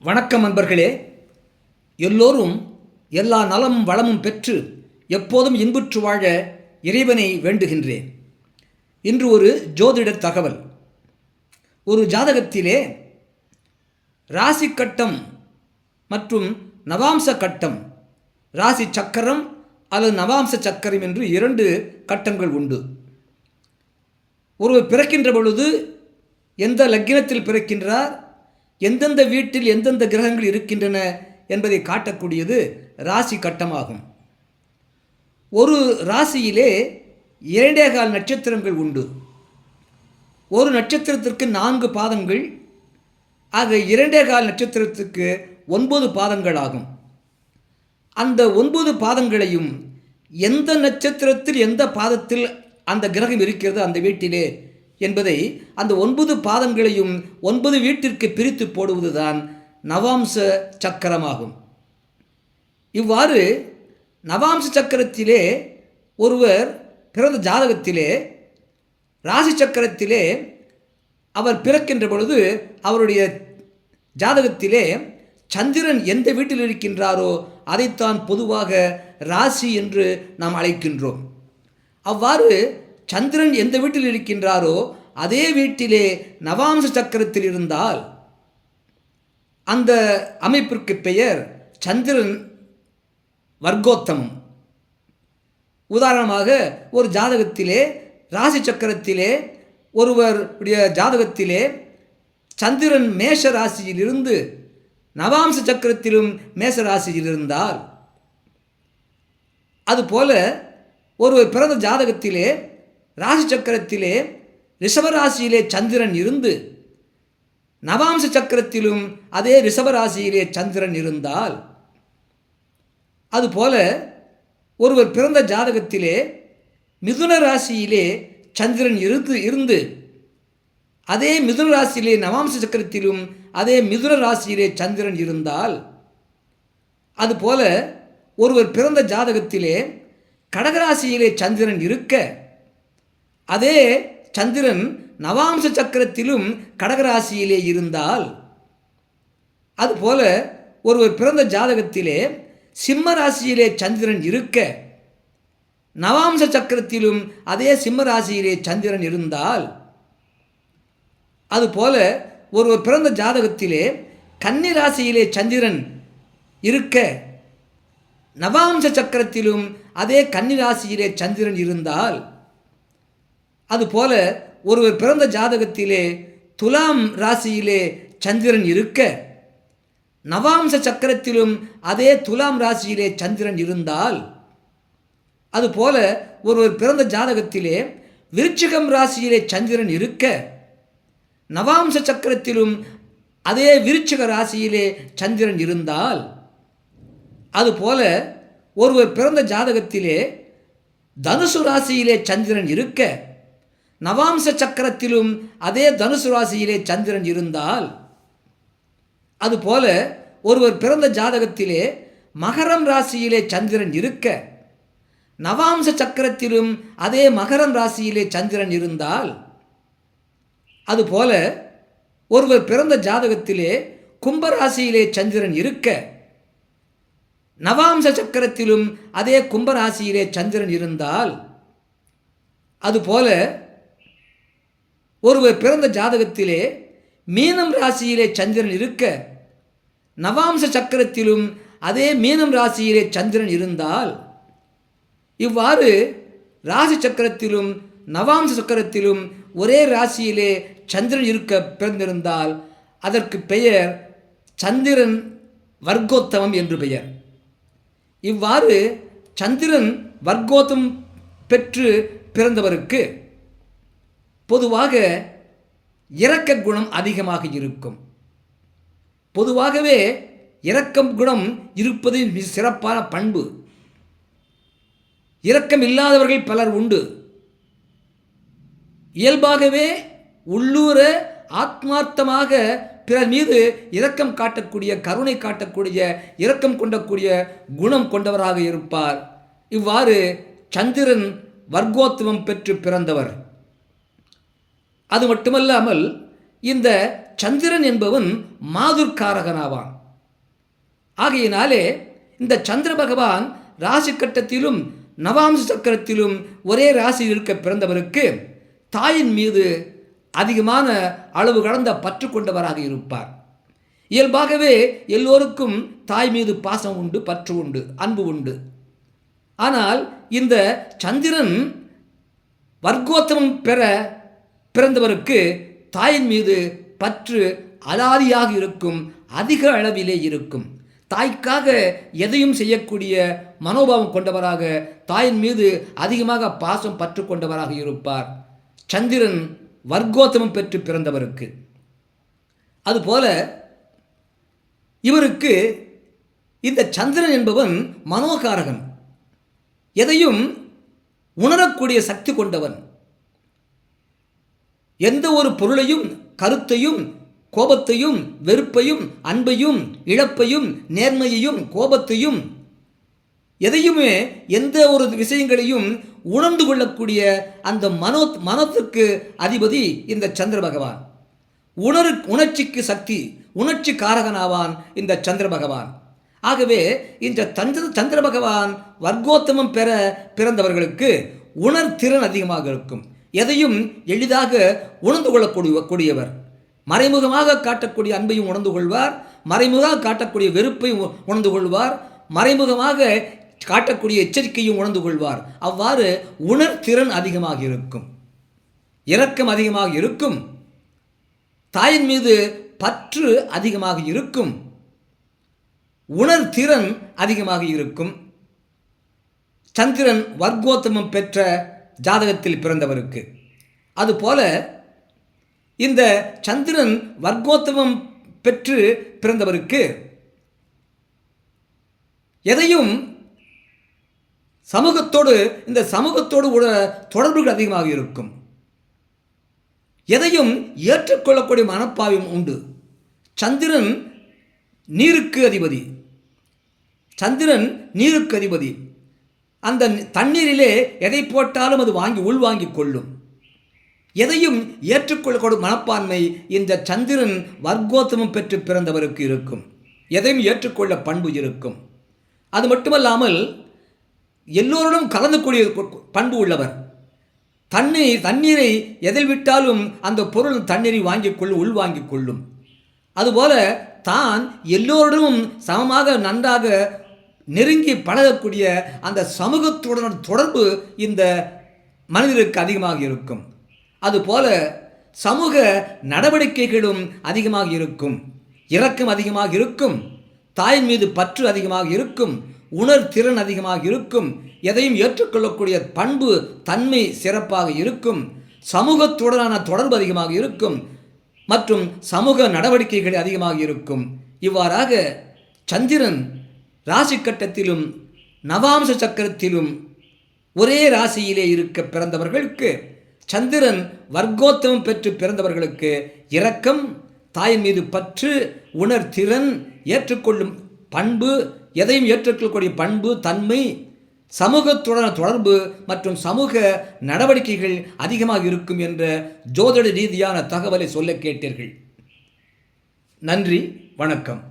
வணக்கம் நண்பர்களே எல்லோரும் எல்லா நலமும் வளமும் பெற்று எப்போதும் இன்புற்று வாழ இறைவனை வேண்டுகின்றேன். இன்று ஒரு ஜோதிடர் தகவல். ஒரு ஜாதகத்திலே ராசி கட்டம் மற்றும் நவாம்ச கட்டம் ராசி சக்கரம் அல்லது நவாம்ச சக்கரம் என்று இரண்டு கட்டங்கள் உண்டு. ஒருவர் பிறக்கின்ற பொழுது எந்த லக்கினத்தில் பிறக்கின்றார்? எந்தெந்த வீட்டில் எந்தெந்த கிரகங்கள் இருக்கின்றன என்பதை காட்டக்கூடியது ராசி கட்டமாகும். ஒரு ராசியிலே இரண்டே கால் நட்சத்திரங்கள் உண்டு. ஒரு நட்சத்திரத்திற்கு நான்கு பாதங்கள் ஆக இரண்டே கால் நட்சத்திரத்துக்கு ஒன்பது பாதங்கள் ஆகும் அந்த ஒன்பது பாதங்களையும் எந்த நட்சத்திரத்தில் எந்த பாதத்தில் அந்த கிரகம் இருக்கிறது அந்த வீட்டிலே என்பதை அந்த ஒன்பது பாதங்களையும் ஒன்பது வீட்டிற்கு பிரித்து போடுவதுதான் நவாம்ச சக்கரமாகும். இவ்வாறு நவாம்ச சக்கரத்திலே ஒருவர் பிறந்த ஜாதகத்திலே ராசி சக்கரத்திலே அவர் பிறக்கின்ற பொழுது அவருடைய ஜாதகத்திலே சந்திரன் எந்த வீட்டில் இருக்கின்றாரோ அதைத்தான் பொதுவாக ராசி என்று நாம் அழைக்கின்றோம். அவ்வாறு சந்திரன் எந்த வீட்டில் இருக்கின்றாரோ அதே வீட்டிலே நவாம்ச சக்கரத்தில் இருந்தால் அந்த அமைப்பிற்கு பெயர் சந்திரன் வர்க்கோத்தமம். உதாரணமாக ஒரு ஜாதகத்திலே ராசி சக்கரத்திலே ஒருவருடைய ஜாதகத்திலே சந்திரன் மேஷ ராசியிலிருந்து நவாம்ச சக்கரத்திலும் மேஷ ராசியில் இருந்தால் அதுபோல ஒருவர் பிறந்த ஜாதகத்திலே ராசி சக்கரத்திலே ரிஷபராசியிலே சந்திரன் இருந்து நவாம்ச சக்கரத்திலும் அதே ரிஷபராசியிலே சந்திரன் இருந்தால் அதுபோல ஒருவர் பிறந்த ஜாதகத்திலே மிதுன ராசியிலே சந்திரன் இருந்து இருந்து அதே மிதுன ராசியிலே நவாம்ச சக்கரத்திலும் அதே மிதுன ராசியிலே சந்திரன் இருந்தால் அதுபோல ஒருவர் பிறந்த ஜாதகத்திலே கடகராசியிலே சந்திரன் இருக்க அதே சந்திரன் நவாம்ச சக்கரத்திலும் கடகராசியிலே இருந்தால் அதுபோல ஒருவர் பிறந்த ஜாதகத்திலே சிம்ம ராசியிலே சந்திரன் இருக்க நவாம்ச சக்கரத்திலும் அதே சிம்ம ராசியிலே சந்திரன் இருந்தால் அதுபோல ஒருவர் பிறந்த ஜாதகத்திலே கன்னி ராசியிலே சந்திரன் இருக்க நவாம்ச சக்கரத்திலும் அதே கன்னி ராசியிலே சந்திரன் இருந்தால் அதுபோல ஒருவர் பிறந்த ஜாதகத்திலே துலாம் ராசியிலே சந்திரன் இருக்க நவாம்ச சக்கரத்திலும் அதே துலாம் ராசியிலே சந்திரன் இருந்தால் அதுபோல ஒருவர் பிறந்த ஜாதகத்திலே விருச்சிகம் ராசியிலே சந்திரன் இருக்க நவாம்ச சக்கரத்திலும் அதே விருச்சிக ராசியிலே சந்திரன் இருந்தால் அதுபோல ஒருவர் பிறந்த ஜாதகத்திலே தனுசு ராசியிலே சந்திரன் இருக்க நவாம்ச சக்கரத்திலும் அதே தனுசு ராசியிலே சந்திரன் இருந்தால் அதுபோல ஒருவர் பிறந்த ஜாதகத்திலே மகரம் ராசியிலே சந்திரன் இருக்க நவாம்ச சக்கரத்திலும் அதே மகரம் ராசியிலே சந்திரன் இருந்தால் அதுபோல ஒருவர் பிறந்த ஜாதகத்திலே கும்பராசியிலே சந்திரன் இருக்க நவாம்ச சக்கரத்திலும் அதே கும்பராசியிலே சந்திரன் இருந்தால் அதுபோல ஒருவர் பிறந்த ஜாதகத்திலே மீனம் ராசியிலே சந்திரன் இருக்க நவாம்ச சக்கரத்திலும் அதே மீனம் ராசியிலே சந்திரன் இருந்தால் இவ்வாறு ராசி சக்கரத்திலும் நவாம்ச சக்கரத்திலும் ஒரே ராசியிலே சந்திரன் இருக்க பிறந்திருந்தால் அதற்கு பெயர் சந்திரன் வர்க்கோத்தமம் என்று பெயர். இவ்வாறு சந்திரன் வர்க்கோத்தம் பெற்று பிறந்தவருக்கு பொதுவாக இரக்க குணம் அதிகமாக இருக்கும். பொதுவாகவே இரக்கம் குணம் இருப்பது மிக சிறப்பான பண்பு. இரக்கம் இல்லாதவர்கள் பலர் உண்டு. இயல்பாகவே உள்ளூர ஆத்மார்த்தமாக பிறர் மீது இரக்கம் காட்டக்கூடிய கருணை காட்டக்கூடிய இரக்கம் கொண்டக்கூடிய குணம் கொண்டவராக இருப்பார். இவ்வாறு சந்திரன் வர்க்கோத்துவம் பெற்று பிறந்தவர். அது மட்டுமல்லாமல் இந்த சந்திரன் என்பவன் மாதுர்காரகனாவான். ஆகையினாலே இந்த சந்திர பகவான் ராசி கட்டத்திலும் நவாம்ச சக்கரத்திலும் ஒரே ராசியில் இருக்க பிறந்தவருக்கு தாயின் மீது அதிகமான அளவு கடந்த பற்று கொண்டவராக இருப்பார். இயல்பாகவே எல்லோருக்கும் தாய் மீது பாசம் உண்டு பற்று உண்டு அன்பு உண்டு. ஆனால் இந்த சந்திரன் வர்க்கோத்தமம் பெற பிறந்தவருக்கு தாயின் மீது பற்று அலாதியாக இருக்கும் அதிக அளவிலே இருக்கும். தாய்க்காக எதையும் செய்யக்கூடிய மனோபாவம் கொண்டவராக தாயின் மீது அதிகமாக பாசம் பற்று கொண்டவராக இருப்பார். சந்திரன் வர்க்கோத்தமம் பெற்று பிறந்தவருக்கு. அதுபோல இவருக்கு இந்த சந்திரன் என்பவன் மனோகாரகன். எதையும் உணரக்கூடிய சக்தி கொண்டவன். எந்த ஒரு பொருளையும் கருத்தையும் கோபத்தையும் வெறுப்பையும் அன்பையும் இழப்பையும் நேர்மையையும் கோபத்தையும் எதையுமே எந்த ஒரு விஷயங்களையும் உணர்ந்து கொள்ளக்கூடிய அந்த மனோ மனத்திற்கு அதிபதி இந்த சந்திர பகவான். உணரு உணர்ச்சிக்கு சக்தி உணர்ச்சி காரகனாவான் இந்த சந்திர பகவான். ஆகவே இந்த தந்திர சந்திர பகவான் வர்க்கோத்தமம் பெற பிறந்தவர்களுக்கு உணர்திறன் அதிகமாக இருக்கும். எதையும் எளிதாக உணர்ந்து கொள்ளக்கூடிய கூடியவர். மறைமுகமாக காட்டக்கூடிய அன்பையும் உணர்ந்து கொள்வார். மறைமுகமாக காட்டக்கூடிய வெறுப்பையும் உ- உணர்ந்து கொள்வார். மறைமுகமாக காட்டக்கூடிய எச்சரிக்கையும் உணர்ந்து கொள்வார். அவ்வாறு உணர்திறன் அதிகமாக இருக்கும். இரக்கம் அதிகமாக இருக்கும். தாயின் மீது பற்று அதிகமாக இருக்கும். உணர்திறன் அதிகமாக இருக்கும். சந்திரன் வர்க்கோத்தமம் பெற்ற ஜாதகத்தில் பிறந்தவருக்கு. அதுபோல இந்த சந்திரன் வர்க்கோத்தவம் பெற்று பிறந்தவருக்கு எதையும் சமூகத்தோடு இந்த சமூகத்தோடு உள்ள தொடர்புகள் அதிகமாக இருக்கும். எதையும் ஏற்றுக்கொள்ளக்கூடிய மனப்பாவியம் உண்டு. சந்திரன் நீருக்கு அதிபதி. சந்திரன் நீருக்கு அதிபதி. அந்த தண்ணீரிலே எதை போட்டாலும் அது வாங்கி உள்வாங்கிக் கொள்ளும். எதையும் ஏற்றுக்கொள்ளக்கூடும் மனப்பான்மை இந்த சந்திரன் வர்க்கோத்தமம் பெற்று பிறந்தவருக்கு இருக்கும். எதையும் ஏற்றுக்கொள்ள பண்பு இருக்கும். அது மட்டுமல்லாமல் எல்லோருடன் கலந்துக்கூடிய பண்பு உள்ளவர். தண்ணீர் தண்ணீரை எதில் விட்டாலும் அந்த பொருள் தண்ணீரை வாங்கிக் கொள்ளும் உள்வாங்கிக் கொள்ளும். அதுபோல தான் எல்லோருடனும் சமமாக நன்றாக நெருங்கி பழகக்கூடிய அந்த சமூகத்துடன் தொடர்பு இந்த மனிதருக்கு அதிகமாக இருக்கும். அதுபோல சமூக நடவடிக்கைகளும் அதிகமாக இருக்கும். இரக்கம் அதிகமாக இருக்கும். தாயின் மீது பற்று அதிகமாக இருக்கும். உணர்திறன் அதிகமாக இருக்கும். எதையும் ஏற்றுக்கொள்ளக்கூடிய பண்பு தன்மை சிறப்பாக இருக்கும். சமூகத்துடனான தொடர்பு அதிகமாக இருக்கும். மற்றும் சமூக நடவடிக்கைகள் அதிகமாக இருக்கும். இவ்வாறாக சந்திரன் ராசி கட்டத்திலும் நவாம்ச சக்கரத்திலும் ஒரே ராசியிலே இருக்க பிறந்தவர்களுக்கு சந்திரன் வர்க்கோத்தமம் பெற்று பிறந்தவர்களுக்கு இரக்கம் தாயின் மீது பற்று உணர்திறன் ஏற்றுக்கொள்ளும் பண்பு எதையும் ஏற்றுக்கொள்ளக்கூடிய பண்பு தன்மை சமூகத்துடன் தொடர்பு மற்றும் சமூக நடவடிக்கைகள் அதிகமாக இருக்கும் என்ற ஜோதிட ரீதியான தகவலை சொல்ல கேட்டீர்கள். நன்றி வணக்கம்.